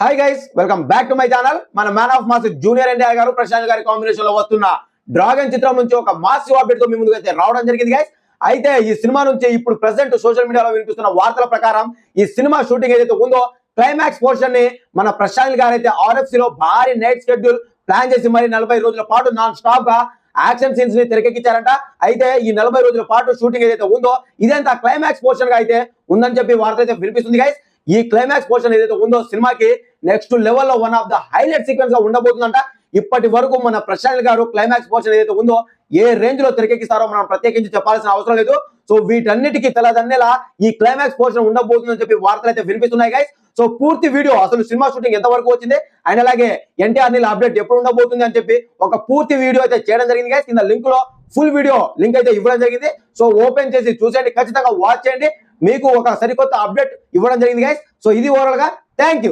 Hi guys welcome back to my channel మన man of mass junior NTR garu Prashanth గారి కాంబినేషన్లో వస్తున్న dragon చిత్రం నుంచి ఒక మాసివ్ అప్డేట్తో మీ ముందుకు అయితే రావడం జరిగింది గైస్ అయితే ఈ సినిమా నుంచి ఇప్పుడు ప్రెసెంట్ సోషల్ మీడియాలో వినిపిస్తున్న వార్తల ప్రకారం ఈ సినిమా షూటింగ్ ఏదైతే ఉందో క్లైమాక్స్ పోర్షన్ని మన ప్రశాంత్ గారు అయితే ఆర్ఎఫ్సి లో భారీ నైట్ షెడ్యూల్ ప్లాన్ చేసి మరి నలభై రోజుల పాటు నాన్ స్టాప్గా యాక్షన్ సీన్స్ని తెరకెక్కించారంట. అయితే ఈ నలభై రోజుల పాటు షూటింగ్ ఏదైతే ఉందో ఇదంతా క్లైమాక్స్ పోర్షన్గా అయితే ఉందని చెప్పి వార్త అయితే వినిపిస్తుంది గైస్ ఈ క్లైమాక్స్ పోర్షన్ ఏదైతే ఉందో సినిమాకి నెక్స్ట్ లెవెల్లో వన్ ఆఫ్ ద హైలైట్ సీక్వెన్స్గా ఉండబోతుందంట. ఇప్పటి వరకు మన ప్రశాంత్ గారు క్లైమాక్స్ పోర్షన్ ఏదైతే ఉందో ఏ రేంజ్లో తెరకెక్కిస్తారో మనం ప్రత్యేకించి చెప్పాల్సిన అవసరం లేదు. సో వీటన్నిటికీ తెలదన్నేలా ఈ క్లైమాక్స్ పోర్షన్ ఉండబోతుందని చెప్పి వార్తలు అయితే వినిపిస్తున్నాయి గైస్ సో పూర్తి వీడియో అసలు సినిమా షూటింగ్ ఎంత వరకు వచ్చింది? అండ్ అలాగే ఎన్టీఆర్ నీళ్ళ అప్డేట్ ఎప్పుడు ఉండబోతుంది అని చెప్పి ఒక పూర్తి వీడియో అయితే చేయడం జరిగింది గైస్ కింద లింక్లో ఫుల్ వీడియో లింక్ అయితే ఇవ్వడం జరిగింది. సో ఓపెన్ చేసి చూసేయండి ఖచ్చితంగా వాచ్ చేయండి. మీకు ఒక సరికొత్త అప్డేట్ ఇవ్వడం జరిగింది గైస్ సో ఇది ఓవరాల్గా థ్యాంక్ యూ